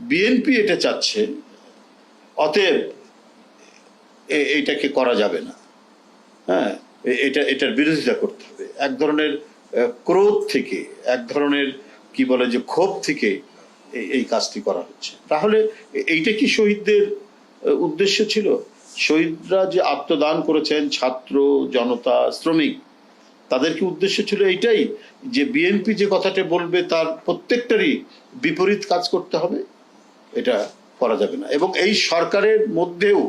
BNP এটা চাচ্ছে, অতএব এইটাকে করা যাবে না। হ্যাঁ এটা, এটার বিরোধিতা করতে হবে। এক ধরনের ক্রোধ থেকে, এক ধরনের, কি বলে যে ক্ষোভ থেকে এই কাজটি করা হচ্ছে। তাহলে এইটা কি শহীদদের উদ্দেশ্য ছিল? শহীদরা যে আত্মদান করেছেন ছাত্র, জনতা, শ্রমিক, তাদের কি উদ্দেশ্য ছিল এইটাই? যে বিএনপি যে কথাটা বলবে তার প্রত্যেকটারই বিপরীত কাজ করতে হবে? এটা করা যাবে না। এবং এই সরকারের মধ্যেও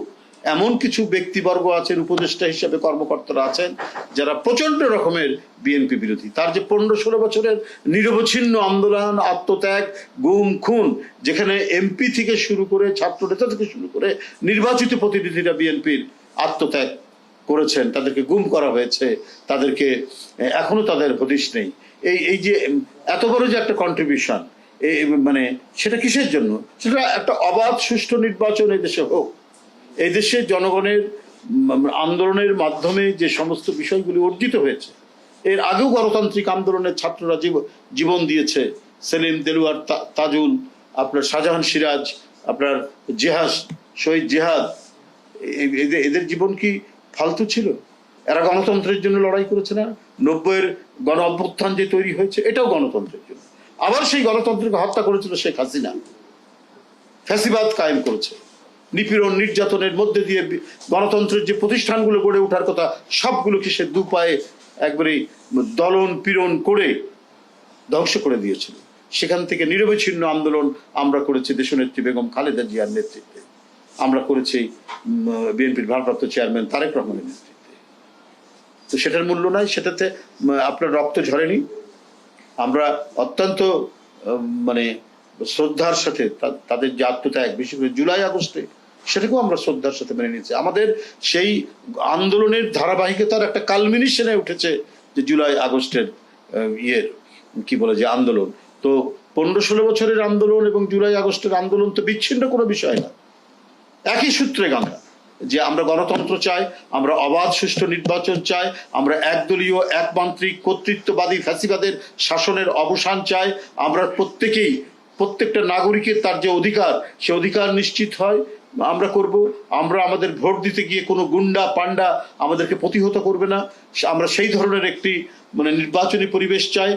এমন কিছু ব্যক্তিবর্গ আছেন, উপদেষ্টা হিসেবে কর্মকর্তারা আছেন, যারা প্রচণ্ড রকমের বিএনপি বিরোধী। তার যে পনেরো ষোলো বছরের নিরবচ্ছিন্ন আন্দোলন, আত্মত্যাগ, গুম, খুন, যেখানে এমপি থেকে শুরু করে ছাত্র নেতা থেকে শুরু করে নির্বাচিত প্রতিনিধিরা বিএনপির আত্মত্যাগ করেছেন, তাদেরকে গুম করা হয়েছে, তাদেরকে এখনও তাদের হদিশ নেই। এই এই যে, এত বড় যে একটা কন্ট্রিবিউশন মানে সেটা কিসের জন্য? সেটা একটা অবাধ, সুষ্ঠু নির্বাচন এদেশে হোক। এই দেশে জনগণের আন্দোলনের মাধ্যমে যে সমস্ত বিষয়গুলি অর্জিত হয়েছে, এর আগেও গণতান্ত্রিক আন্দোলনের ছাত্ররা জীব- জীবন দিয়েছে। সেলিম, দেলুয়ার তাজুল, আপনার শাহজাহান সিরাজ, আপনার জেহাস শহীদ জেহাদ এদের জীবন কি ফালতু ছিল? এরা গণতন্ত্রের জন্য লড়াই করেছে না? নব্বইয়ের গণ অভ্যুত্থান যে তৈরি হয়েছে, এটাও গণতন্ত্রের জন্য। আবার সেই গণতন্ত্রকে হত্যা করেছিল শেখ হাসিনা। ফ্যাসিবাদ কায়েম করেছে। নিপীড়ন, নির্যাতনের মধ্যে দিয়ে গণতন্ত্রের যে প্রতিষ্ঠানগুলো গড়ে ওঠার কথা সবগুলোকে সে দু পায়ে একবারে দলন পীড়ন করে ধ্বংস করে দিয়েছিল? সেখান থেকে নিরবচ্ছিন্ন আন্দোলন আমরা করেছি দেশনেত্রী বেগম খালেদা জিয়ার নেতৃত্বে। আমরা করেছি বিএনপির ভারপ্রাপ্ত চেয়ারম্যান তারেক রহমানের নেতৃত্বে। তো সেটার মূল্য নাই, সেটাতে আপনার রক্ত ঝরেনি। আমরা অত্যন্ত মানে শ্রদ্ধার সাথে তাদের যে আত্মত্যাগ, বিশেষ করে জুলাই আগস্টে, সেটাকেও আমরা শ্রদ্ধার সাথে মেনে নিয়েছি। আমাদের সেই আন্দোলনের ধারাবাহিকতার একটা কালমিনিশনে উঠেছে যে জুলাই আগস্টের ইয়ের, কি বলে যে আন্দোলন। তো পনেরো ষোলো বছরের আন্দোলন এবং জুলাই আগস্টের আন্দোলন তো বিচ্ছিন্ন কোনো বিষয় না। একই সূত্রে গাঁথা। যে আমরা গণতন্ত্র চাই, আমরা অবাধ সুষ্ঠু নির্বাচন চাই, আমরা একদলীয়, একমান্ত্রিক, কর্তৃত্ববাদী ফ্যাসিবাদের শাসনের অবসান চাই, আমরা প্রত্যেকেই, প্রত্যেকটা নাগরিকের তার যে অধিকার, সে অধিকার নিশ্চিত হয়, আমরা করব। আমরা আমাদের ভোট দিতে গিয়ে কোনো গুন্ডা পান্ডা আমাদেরকে প্রতিহত করবে না। আমরা সেই ধরনের একটি মানে নির্বাচনী পরিবেশ চাই।